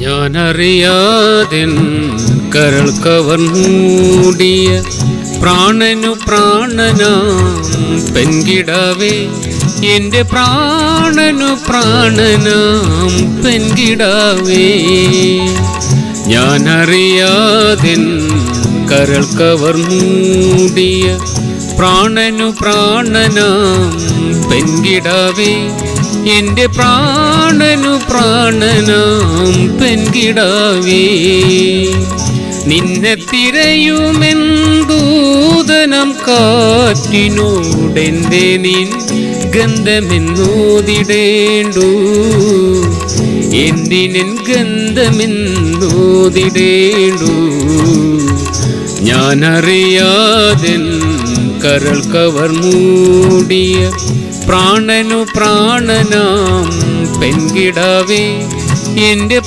ഞാനറിയാതെൻ കരൾ കവർന്നൂടിയ പ്രാണനു പ്രാണനാം പെൺകിടാവേ എന്റെ പ്രാണനു പ്രാണനാം പെൺകിടാവേ. ഞാനറിയാതെൻ കരൾ കവർന്നൂടിയ പ്രാണനു പ്രാണനാം പെൺകിടാവേ എന്റെ പ്രാണനു പ്രാണനാം പെൺകിടാവേ. നിന്നെ തിരയുമെന്തൂതനം കാറ്റിനോടെ നിൻ ഗന്ധമെന്നോതിടേണ്ടു? എന്തിനൻ ഗന്ധമെന്നോതിടേണ്ടു? ഞാനറിയാതെ കരൾ കവർമൂടിയ പ്രാണനു പ്രാണനാം പെൺകിടാവേ. എന്റെ